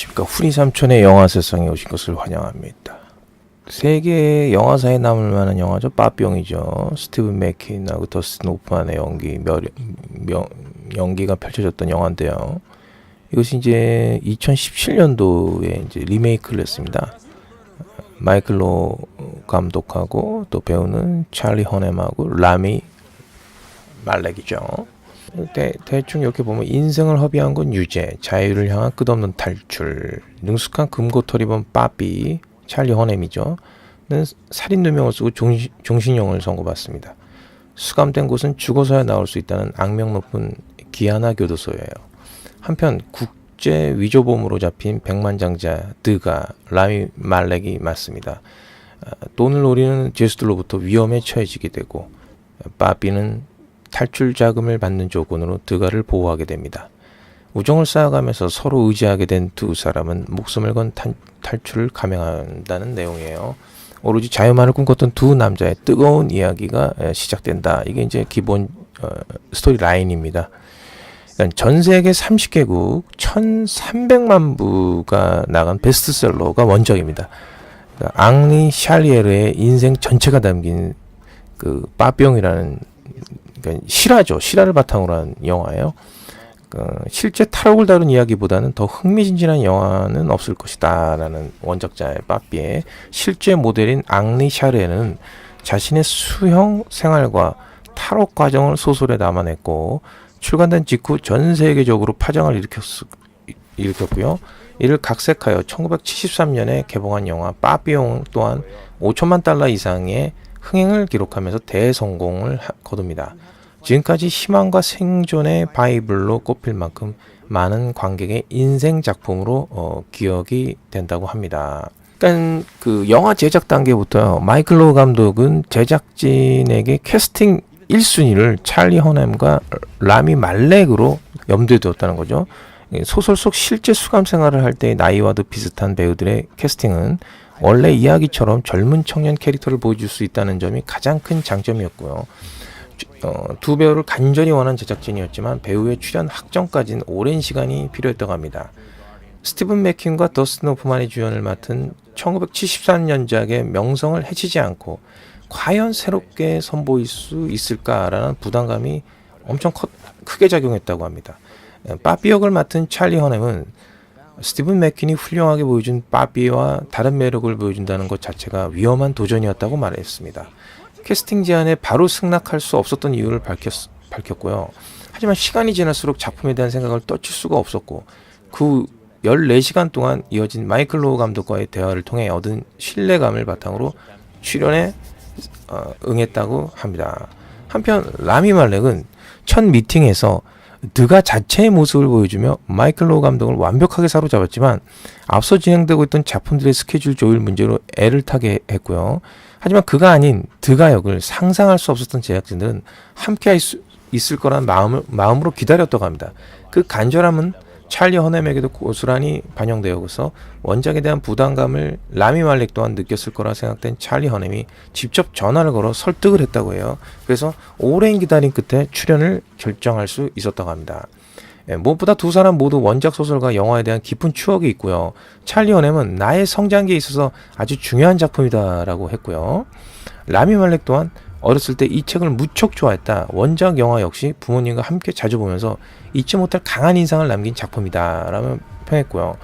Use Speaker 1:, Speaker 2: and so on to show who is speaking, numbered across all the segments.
Speaker 1: 안녕하십니까. 후리 삼촌의 영화 세상에 오신 것을 환영합니다. 세계 영화사에 남을 만한 영화죠. 빠병이죠. 스티븐 맥킨하고 더스틴 호프만의 연기, 멸, 명, 연기가 펼쳐졌던 영화인데요. 이것이 이제 2017년도에 이제 리메이크를 했습니다. 마이클 로 감독하고 또 배우는 찰리 허넴하고 라미 말렉이죠. 대, 대충 이렇게 보면 인생을 허비한 건 유죄, 자유를 향한 끝없는 탈출, 능숙한 금고털 입은 빠삐, 찰리 허넴이죠. 는 살인 누명을 쓰고 종신, 종신 형을 선고받습니다. 수감된 곳은 죽어서야 나올 수 있다는 악명 높은 기아나 교도소예요. 한편 국제 위조범으로 잡힌 백만장자 드가 라미 말렉이 맞습니다. 아, 돈을 노리는 죄수들로부터 위험에 처해지게 되고 빠삐는 탈출 자금을 받는 조건으로 드가를 보호하게 됩니다. 우정을 쌓아가면서 서로 의지하게 된 두 사람은 목숨을 건 탈, 탈출을 감행한다는 내용이에요. 오로지 자유만을 꿈꿨던 두 남자의 뜨거운 이야기가 에, 시작된다. 이게 이제 기본 어, 스토리 라인입니다. 그러니까 전 세계 30개국 1,300만 부가 나간 베스트셀러가 원작입니다. 그러니까 앙리 샬리에르의 인생 전체가 담긴 그 빠병이라는 그러니까 실화죠. 실화를 바탕으로 한 영화예요. 그 실제 탈옥을 다룬 이야기보다는 더 흥미진진한 영화는 없을 것이다라는 원작자의 빠삐의 실제 모델인 앙리 샤르에는 자신의 수형 생활과 탈옥 과정을 소설에 담아냈고 출간된 직후 전 세계적으로 파장을 일으켰, 일으켰고요. 이를 각색하여 1973년에 개봉한 영화 빠삐용 또한 5천만 달러 이상의 흥행을 기록하면서 대성공을 하- 거둡니다. 지금까지 희망과 생존의 바이블로 꼽힐 만큼 많은 관객의 인생 작품으로 어, 기억이 된다고 합니다. 그러니까 그 영화 제작 단계부터 마이클 로 감독은 제작진에게 캐스팅 1순위를 찰리 허넴과 라미 말렉으로 염두에 두었다는 거죠. 이 소설 속 실제 수감 생활을 할 때의 나이와도 비슷한 배우들의 캐스팅은 원래 이야기처럼 젊은 청년 캐릭터를 보여줄 수 있다는 점이 가장 큰 장점이었고요. 어, 두 배우를 간절히 원한 제작진이었지만 배우의 출연 확정까지는 오랜 시간이 필요했다고 합니다. 스티븐 맥킨과 더스틴 호프만이 주연을 맡은 1973년작의 명성을 해치지 않고 과연 새롭게 선보일 수 있을까라는 부담감이 엄청 커, 크게 작용했다고 합니다. 에, 빠삐 역을 맡은 찰리 허넴은 스티븐 맥킨이 훌륭하게 보여준 빠삐와 다른 매력을 보여준다는 것 자체가 위험한 도전이었다고 말했습니다. 캐스팅 제안에 바로 승낙할 수 없었던 이유를 밝혔, 밝혔고요. 하지만 시간이 지날수록 작품에 대한 생각을 떠칠 수가 없었고 그 14시간 동안 이어진 마이클 로우 감독과의 대화를 통해 얻은 신뢰감을 바탕으로 출연에 어, 응했다고 합니다. 한편 라미 말렉은 첫 미팅에서 드가 자체의 모습을 보여주며 마이클 로우 감독을 완벽하게 사로잡았지만 앞서 진행되고 있던 작품들의 스케줄 조율 문제로 애를 타게 했고요. 하지만 그가 아닌 드가 역을 상상할 수 없었던 제작진들은 함께 할 수 있을 거란 마음을, 마음으로 기다렸다고 합니다. 그 간절함은 찰리 허넴에게도 고스란히 반영되어서 원작에 대한 부담감을 라미 말렉 또한 느꼈을 거라 생각된 찰리 허넴이 직접 전화를 걸어 설득을 했다고 해요. 그래서 오랜 기다림 끝에 출연을 결정할 수 있었다고 합니다. 예, 무엇보다 두 사람 모두 원작 소설과 영화에 대한 깊은 추억이 있고요. 찰리 허넴은 나의 성장기에 있어서 아주 중요한 작품이다라고 했고요. 라미 말렉 또한 어렸을 때 이 책을 무척 좋아했다. 원작 영화 역시 부모님과 함께 자주 보면서 잊지 못할 강한 인상을 남긴 작품이다 라며 평했고요.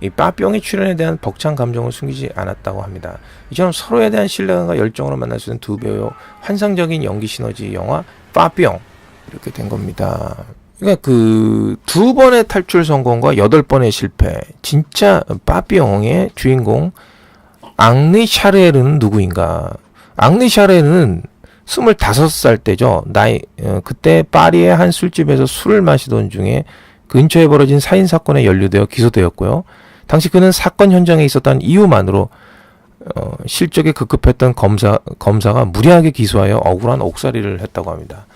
Speaker 1: 이 빠뿅의 출연에 대한 벅찬 감정을 숨기지 않았다고 합니다. 이처럼 서로에 대한 신뢰감과 열정으로 만날 수 있는 두 배우의 환상적인 연기 시너지 영화 빠뿅 이렇게 된 겁니다. 그러니까 그 두 번의 탈출 성공과 여덟 번의 실패. 진짜 빠삐용의 주인공 앙리 샤르에르는 누구인가? 앙리 샤르에르는 25살 때죠. 나이 어, 그때 파리의 한 술집에서 술을 마시던 중에 근처에 벌어진 살인 사건에 연루되어 기소되었고요. 당시 그는 사건 현장에 있었던 이유만으로 어, 실적에 급급했던 검사 검사가 무리하게 기소하여 억울한 옥살이를 했다고 합니다.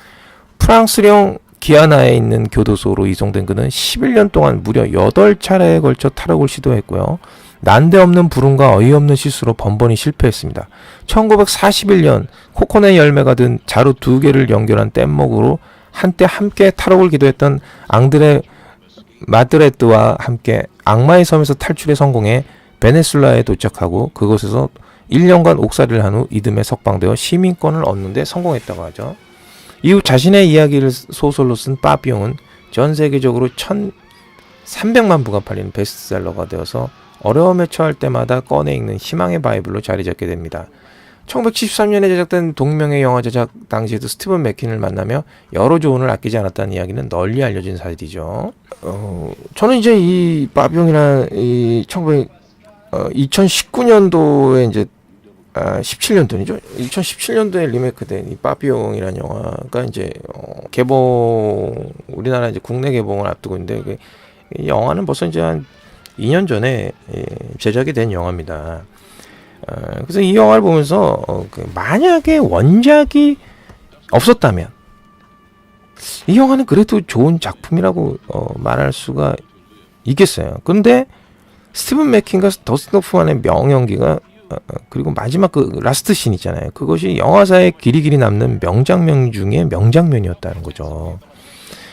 Speaker 1: 프랑스령 기아나에 있는 교도소로 이송된 그는 11년 동안 무려 8차례에 걸쳐 탈옥을 시도했고요. 난데없는 불운과 어이없는 실수로 번번이 실패했습니다. 1941년 코코넛 열매가 든 자루 두 개를 연결한 뗏목으로 한때 함께 탈옥을 기도했던 앙드레 마드레트와 함께 악마의 섬에서 탈출에 성공해 베네수라에 도착하고 그곳에서 1년간 옥살이를 한 후 이듬해 석방되어 시민권을 얻는 데 성공했다고 하죠. 이후 자신의 이야기를 소설로 쓴 빠삐용은 전 세계적으로 1,300만 부가 팔리는 베스트셀러가 되어서 어려움에 처할 때마다 꺼내 읽는 희망의 바이블로 자리 잡게 됩니다. 1973년에 제작된 동명의 영화 제작 당시에도 스티븐 맥킨을 만나며 여러 조언을 아끼지 않았다는 이야기는 널리 알려진 사실이죠. 어, 저는 이제 이 빠비용이나 이 1900, 어, 2019년도에 이제 아, 17년도이죠. 2017년도에 리메이크된 이 빠비용이라는 영화가 이제 어, 개봉 우리나라 이제 국내 개봉을 앞두고 있는데 그, 이 영화는 벌써 이제 한 2년 전에 예, 제작이 된 영화입니다. 어, 그래서 이 영화를 보면서 어, 그 만약에 원작이 없었다면 이 영화는 그래도 좋은 작품이라고 어, 말할 수가 있겠어요. 근데 스티븐 맥킨과 더스틴 호프만의 명연기가 그리고 마지막 그 라스트 씬 있잖아요. 그것이 영화사에 길이 길이 남는 명장면 중에 명장면이었다는 거죠.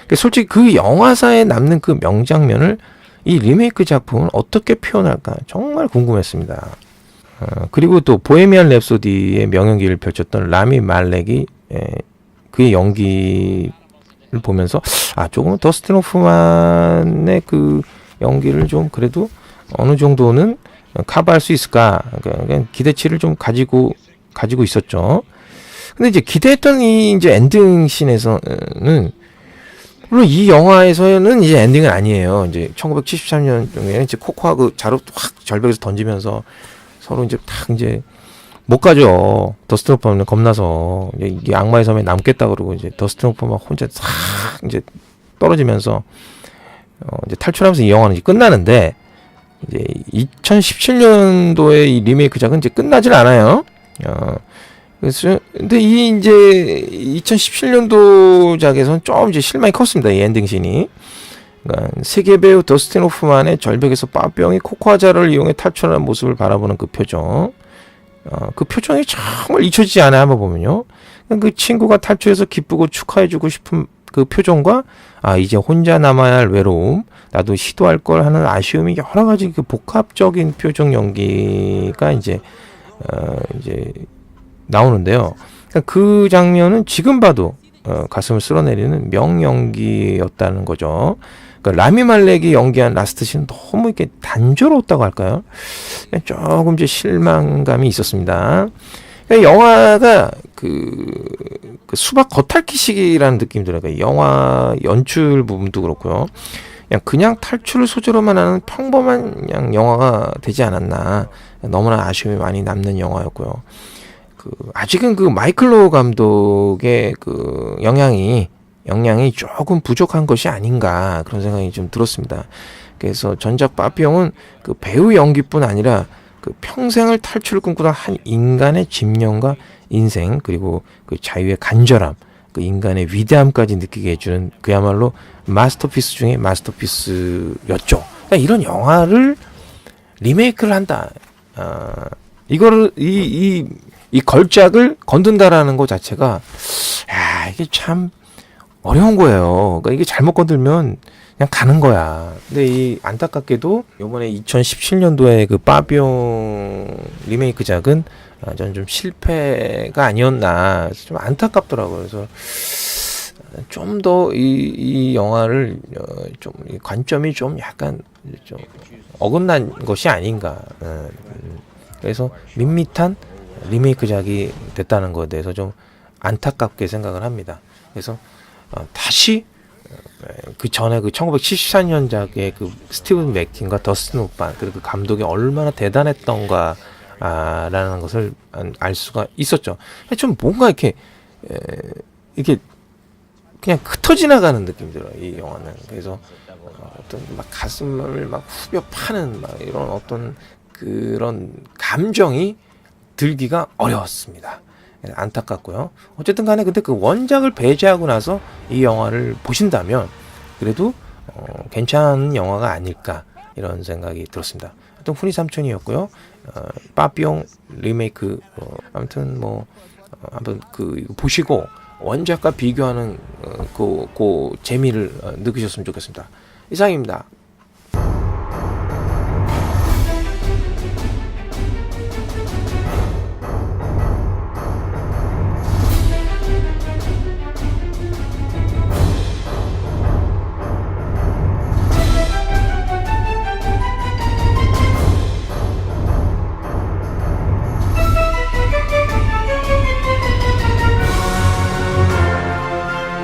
Speaker 1: 그러니까 솔직히 그 영화사에 남는 그 명장면을 이 리메이크 작품은 어떻게 표현할까 정말 궁금했습니다. 어, 그리고 또 보헤미안 랩소디의 명연기를 펼쳤던 라미 말렉이 에, 그의 연기를 보면서 아 조금 더스틴 호프만의 그 연기를 좀 그래도 어느 정도는 커버할 수 있을까 그러니까 기대치를 좀 가지고 가지고 있었죠. 근데 이제 기대했던 이 이제 엔딩 씬에서는 물론 이 영화에서는 이제 엔딩은 아니에요. 이제 1973년에 이제 코코아 그 자루 확 절벽에서 던지면서 서로 이제 탁 이제 못 가죠. 더스틴 호퍼는 겁나서 이제 악마의 섬에 남겠다 그러고 이제 더스틴 호퍼만 혼자 싹 이제 떨어지면서 어 이제 탈출하면서 이 영화는 이제 끝나는데 이제 2017년도에 이 리메이크작은 이제 끝나질 않아요. 어 그래서 근데 이 이제 2017년도작에서는 좀 이제 실망이 컸습니다. 이 엔딩신이. 그러니까 세계 배우 더스틴 호프만의 절벽에서 빠병이 코코아자를 이용해 탈출하는 모습을 바라보는 그 표정. 어, 그 표정이 정말 잊혀지지 않아요. 한번 보면요. 그 친구가 탈출해서 기쁘고 축하해주고 싶은 그 표정과 아 이제 혼자 남아야 할 외로움, 나도 시도할 걸 하는 아쉬움이 여러 가지 그 복합적인 표정 연기가 이제 어, 이제 나오는데요. 그러니까 그 장면은 지금 봐도 어, 가슴을 쓸어내리는 명연기였다는 거죠. 그러니까 라미 말렉이 연기한 라스트 씬 너무 이렇게 단조로웠다고 할까요? 조금 이제 실망감이 있었습니다. 그러니까 영화가 그, 그 수박 겉핥기식이라는 느낌이 들어요. 그러니까 영화 연출 부분도 그렇고요. 그냥 그냥 탈출을 소재로만 하는 평범한 그냥 영화가 되지 않았나. 너무나 아쉬움이 많이 남는 영화였고요. 그 아직은 그 마이클로 감독의 그 영향이 영향이 조금 부족한 것이 아닌가 그런 생각이 좀 들었습니다. 그래서 전작 빠삐용은 그 배우 연기뿐 아니라 그 평생을 탈출을 꿈꾸던 한 인간의 집념과 인생 그리고 그 자유의 간절함 그 인간의 위대함까지 느끼게 해주는 그야말로 마스터피스 중에 마스터피스였죠. 그러니까 이런 영화를 리메이크를 한다. 아, 이거를 이, 이, 이 걸작을 건든다라는 것 자체가 야 이게 참 어려운 거예요. 그러니까 이게 잘못 건들면 그냥 가는 거야. 근데 이 안타깝게도 요번에 2017년도에 그 빠비용 리메이크작은 아, 저는 좀 실패가 아니었나 좀 안타깝더라고요. 그래서 좀 더 이 이 영화를 어, 좀 관점이 좀 약간 좀 어긋난 것이 아닌가. 어, 음. 그래서 밋밋한 리메이크작이 됐다는 것에 대해서 좀 안타깝게 생각을 합니다. 그래서 어, 다시 그 전에 그 1974년작의 그 스티븐 맥킨과 더스틴 호반 그리고 그 감독이 얼마나 대단했던가 아, 라는 것을 알 수가 있었죠. 좀 뭔가 이렇게 에, 이렇게 그냥 흩어 지나가는 느낌이 들어요. 이 영화는. 그래서 어떤 막 가슴을 막 후벼 파는 막 이런 어떤 그런 감정이 들기가 어려웠습니다. 안타깝고요. 어쨌든 간에 근데 그 원작을 배제하고 나서 이 영화를 보신다면 그래도 어, 괜찮은 영화가 아닐까 이런 생각이 들었습니다. 하여튼 훈이 삼촌이었고요. 어, 빠삐용 리메이크 어, 아무튼 뭐 어, 한번 그 보시고 원작과 비교하는 어, 그, 그 재미를 어, 느끼셨으면 좋겠습니다. 이상입니다.